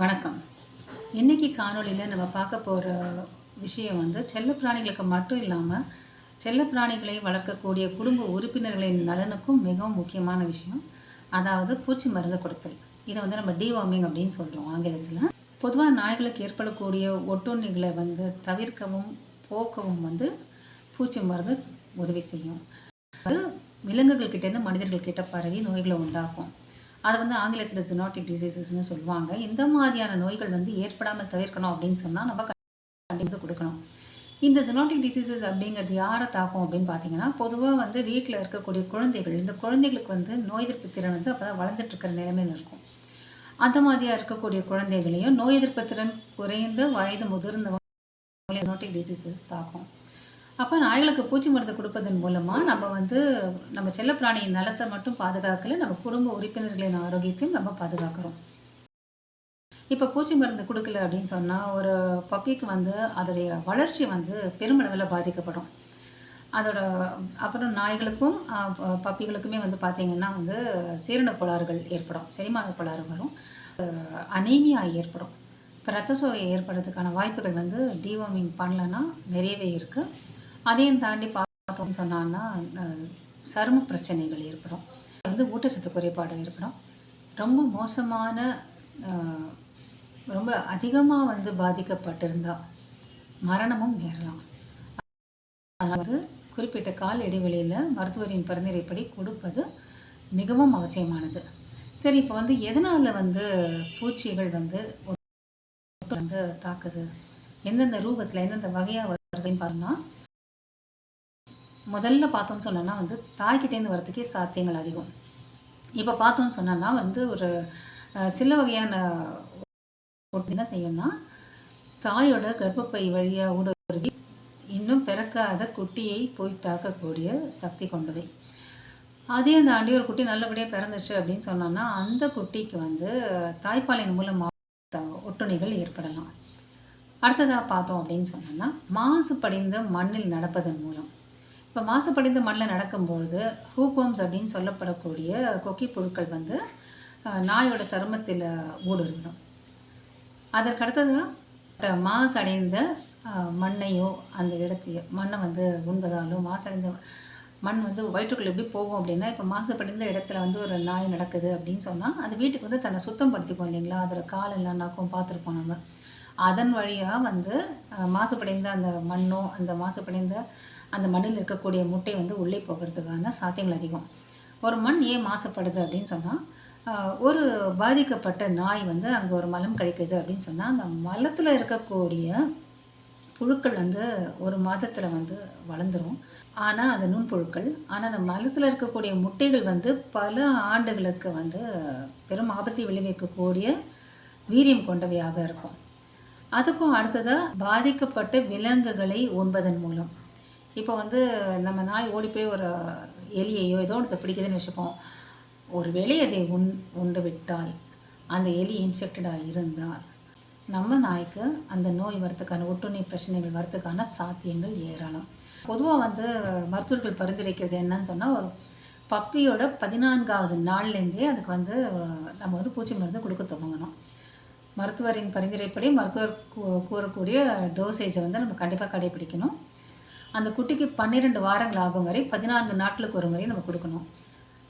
வணக்கம். இன்னைக்கு காணொலியில் நம்ம பார்க்க போகிற விஷயம் வந்து செல்லப்பிராணிகளுக்கு மட்டும் இல்லாமல் செல்லப்பிராணிகளை வளர்க்கக்கூடிய குடும்ப உறுப்பினர்களின் நலனுக்கும் மிகவும் முக்கியமான விஷயம். அதாவது பூச்சி மருந்து கொடுத்தல். இதை வந்து நம்ம டிவார்மிங் அப்படின்னு சொல்கிறோம் ஆங்கிலத்தில். பொதுவாக நாய்களுக்கு ஏற்படக்கூடிய ஒட்டுண்ணிகளை வந்து தவிர்க்கவும் போக்கவும் வந்து பூச்சி மருந்து உதவி செய்யும். அது விலங்குகள் கிட்டேருந்து மனிதர்கள் பரவி நோய்களை உண்டாகும் அது வந்து ஆங்கிலத்தில் ஜுனாட்டிக் டிசீசஸ்னு சொல்லுவாங்க. இந்த மாதிரியான நோய்கள் வந்து ஏற்படாமல் தவிர்க்கணும் அப்படின்னு சொன்னால் நம்ம கண்டிப்பாக கொடுக்கணும். இந்த ஜெனாட்டிக் டிசீசஸ் அப்படிங்கிறது யாரை தாக்கும் அப்படின்னு பார்த்தீங்கன்னா பொதுவாக வந்து வீட்டில் இருக்கக்கூடிய குழந்தைகள் இந்த குழந்தைகளுக்கு வந்து நோய் எதிர்ப்பு திறன் வந்து அப்போ தான் வளர்ந்துட்டு இருக்கிற நிலைமையில் இருக்கும். அந்த மாதிரியாக இருக்கக்கூடிய குழந்தைகளையும் நோய் எதிர்ப்பு திறன் குறைந்து வயது முதிர்ந்த ஜெனாட்டிக் டிசீசஸ் தாக்கும். அப்போ நாய்களுக்கு பூச்சி மருந்து கொடுப்பதன் மூலமாக நம்ம வந்து நம்ம செல்லப்பிராணியின் நலத்தை மட்டும் பாதுகாக்கல நம்ம குடும்ப உறுப்பினர்களின் ஆரோக்கியத்தையும் நம்ம பாதுகாக்கிறோம். இப்போ பூச்சி மருந்து கொடுக்கல அப்படின்னு சொன்னால் ஒரு பப்பிக்கு வந்து அதோடைய வளர்ச்சி வந்து பெருமளவில் பாதிக்கப்படும். அதோட அப்புறம் நாய்களுக்கும் பப்பிகளுக்குமே வந்து பார்த்திங்கன்னா வந்து சீரண கோளாறுகள் ஏற்படும் செரிமான கோளாறு வரும் அனீமியா ஏற்படும். இப்போ ரத்த சோகை ஏற்படுறதுக்கான வாய்ப்புகள் வந்து டிவார்மிங் பண்ணலன்னா நிறையவே இருக்குது அதையும் தாண்டி பார்த்தோம்னு சொன்னான்னா சரும பிரச்சனைகள் ஏற்படும். வந்து ஊட்டச்சத்து குறைபாடு ஏற்படும். ரொம்ப மோசமான ரொம்ப அதிகமாக வந்து பாதிக்கப்பட்டிருந்தா மரணமும் நேரலாம் அதாவது குறிப்பிட்ட கால இடைவெளியில் மருத்துவரின் பரிந்துரைப்படி கொடுப்பது மிகவும் அவசியமானது. சரி இப்போ வந்து எதனால் வந்து பூச்சிகள் வந்து வந்து தாக்குது? எந்தெந்த ரூபத்தில் எந்தெந்த வகையாக வருதுன்னு பார்த்தோம்னா முதல்ல பார்த்தோம்னு சொன்னோன்னா வந்து தாய்கிட்டேருந்து வரத்துக்கே சாத்தியங்கள் அதிகம். இப்போ பார்த்தோம்னு சொன்னோன்னா வந்து ஒரு சில வகையான என்ன செய்யணும்னா தாயோட கர்ப்பப்பை வழியாக ஊடுருவி இன்னும் பிறக்காத குட்டியை போய் தாக்கக்கூடிய சக்தி கொண்டவை. அதே அந்த ஆண்டி ஒரு குட்டி நல்லபடியாக பிறந்துச்சு அப்படின்னு சொன்னோன்னா அந்த குட்டிக்கு வந்து தாய்ப்பாலின் மூலமாக ஒட்டுணிகள் ஏற்படலாம். அடுத்ததாக பார்த்தோம் அப்படின்னு சொன்னோன்னா மாசு படிந்த மண்ணில் நடப்பதன் மூலம். இப்போ மாசு படிந்த மண்ணில் நடக்கும்பொழுது ஹூக்வம்ஸ் அப்படின்னு சொல்லப்படக்கூடிய கொக்கி புழுக்கள் வந்து நாயோட சருமத்தில் ஊடுருவிடும் அதற்கு அடுத்தது மாசடைந்த மண்ணையோ அந்த இடத்தையோ மண்ணை வந்து உண்பதாலோ மாசடைந்த மண் வந்து வயிற்றுக்குள்ளே எப்படி போகும் அப்படின்னா இப்போ மாசுபடிந்த இடத்துல வந்து ஒரு நாய் நடக்குது அப்படின்னு சொன்னால் அது வீட்டுக்கு வந்து தன்னை சுத்தம் படுத்திக்கும் இல்லைங்களா அதோட காலெல்லாம் நாக்கும் பார்த்துருப்போம் நம்ம. அதன் வழியாக வந்து மாசுபடைந்த அந்த மண்ணோ அந்த மாசுபடைந்த அந்த மண்ணில் இருக்கக்கூடிய முட்டை வந்து உள்ளே போகிறதுக்கான சாத்தியங்கள் அதிகம். ஒரு மண் ஏன் மாசுபடுது அப்படின்னு சொன்னால் ஒரு பாதிக்கப்பட்ட நாய் வந்து அங்கே ஒரு மலம் கிடைக்குது அப்படின்னு சொன்னால் அந்த மலத்தில் இருக்கக்கூடிய புழுக்கள் வந்து ஒரு மாதத்தில் வந்து வளர்ந்துடும் ஆனால் அது நுண்புழுக்கள். ஆனால் அந்த மலத்தில் இருக்கக்கூடிய முட்டைகள் வந்து பல ஆண்டுகளுக்கு வந்து பெரும் ஆபத்தை விளைவிக்கக்கூடிய வீரியம் கொண்டவையாக இருக்கும். அதுக்கும் அடுத்ததாக பாதிக்கப்பட்ட விலங்குகளை உண்பதன் மூலம். இப்போ வந்து நம்ம நாய் ஓடி போய் ஒரு எலியையோ ஏதோ ஒன்று பிடிக்குதுன்னு வச்சுப்போம். ஒரு வேளை அதை உண் உண்டு விட்டால் அந்த எலி இன்ஃபெக்டடாக இருந்தால் நம்ம நாய்க்கு அந்த நோய் வரத்துக்கான ஒட்டுண்ணி பிரச்சனைகள் வரத்துக்கான சாத்தியங்கள் ஏராளம். பொதுவாக வந்து மருத்துவர்கள் பரிந்துரைக்கிறது என்னன்னு சொன்னால் ஒரு பப்பியோட பதினான்காவது நாள்லேருந்தே அதுக்கு வந்து நம்ம வந்து பூச்சி மருந்து கொடுக்க துவங்கணும். மருத்துவரின் பரிந்துரைப்படி மருத்துவர் கூறக்கூடிய டோசேஜை வந்து நம்ம கண்டிப்பாக கடைபிடிக்கணும். அந்த குட்டிக்கு பன்னிரெண்டு வாரங்கள் ஆகும் வரை பதினான்கு நாட்களுக்கு ஒரு முறை நம்ம கொடுக்கணும்.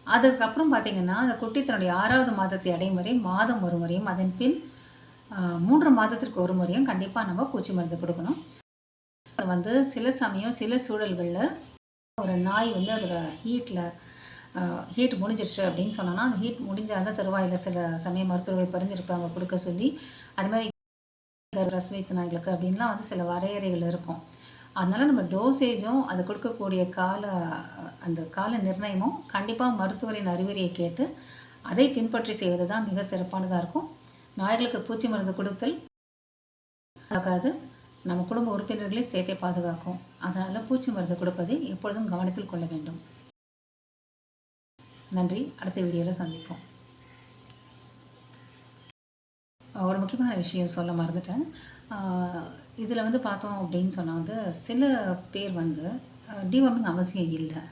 அதுக்கப்புறம் பார்த்திங்கன்னா அந்த குட்டி தன்னுடைய ஆறாவது மாதத்தை அடையும் வரை மாதம் ஒரு முறையும் அதன் பின் மூன்று மாதத்திற்கு ஒரு முறையும் கண்டிப்பாக நம்ம பூச்சி மருந்து கொடுக்கணும். அது வந்து சில சமயம் சில சூழல்களில் ஒரு நாய் வந்து அதோட ஹீட்டில் ஹீட் முடிஞ்சிருச்சு அப்படின்னு சொன்னோன்னா அந்த ஹீட் முடிஞ்ச அந்த தருவாயில் சில சமய மருத்துவர்கள் பரிந்துரைப்பாங்க கொடுக்க சொல்லி அது மாதிரி ரசவைத்து நாய்களுக்கு அப்படின்லாம் வந்து சில வரையறைகள் இருக்கும். அதனால் நம்ம டோசேஜும் அது கொடுக்கக்கூடிய கால அந்த கால நிர்ணயமும் கண்டிப்பாக மருத்துவரின் அறிவுரையை கேட்டு அதை பின்பற்றி செய்வது தான் மிக சிறப்பானதாக இருக்கும். நாய்களுக்கு பூச்சி மருந்து கொடுத்தல் ஆகாது. நம்ம குடும்ப உறுப்பினர்களை சேர்த்தே பாதுகாக்கும். அதனால் பூச்சி மருந்து கொடுப்பதை எப்பொழுதும் கவனத்தில் கொள்ள வேண்டும். நன்றி. அடுத்த வீடியோவில் சந்திப்போம். ஒரு முக்கியமான விஷயம் சொல்ல மறந்துட்டேன். இதில் வந்து பார்த்தோம் அப்படின்னு சொன்னால் வந்து சில பேர் வந்து டிவம்பிங் அவசியம் இல்லை.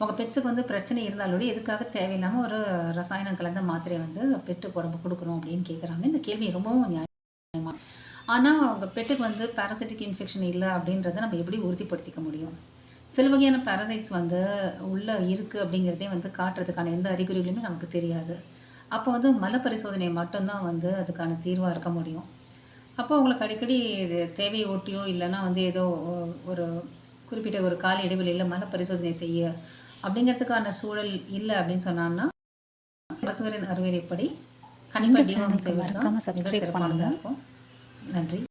உங்கள் பெட்ஸுக்கு வந்து பிரச்சனை இருந்தாலோட எதுக்காக தேவையில்லாமல் ஒரு ரசாயனம் கலந்த மாத்திரையை வந்து பெட்டு உடம்பு கொடுக்கணும் அப்படின்னு கேட்குறாங்க இந்த கேள்வி ரொம்பவும் நியாயமா. ஆனால் உங்கள் பெட்டுக்கு வந்து பாராசிட்டிக் இன்ஃபெக்ஷன் இல்லை அப்படின்றத நம்ம எப்படி உறுதிப்படுத்திக்க முடியும்? சில வகையான பாரசைட்ஸ் வந்து உள்ளே இருக்குது அப்படிங்கிறதே வந்து காட்டுறதுக்கான எந்த அறிகுறிகளுமே நமக்கு தெரியாது. அப்போ வந்து மல பரிசோதனை மட்டும்தான் வந்து அதுக்கான தீர்வாக இருக்க முடியும். அப்போ உங்களுக்கு அடிக்கடி இது தேவையை ஒட்டியோ இல்லைன்னா வந்து ஏதோ ஒரு குறிப்பிட்ட ஒரு கால இடைவெளியில் மல பரிசோதனை செய்ய அப்படிங்கிறதுக்கான சூழல் இல்லை அப்படின்னு சொன்னான்னா மருத்துவரின் அறிவுரைப்படி கண்டிப்பாக செய்வது தான் மிக சிறப்பானதாக. இருக்கும். நன்றி.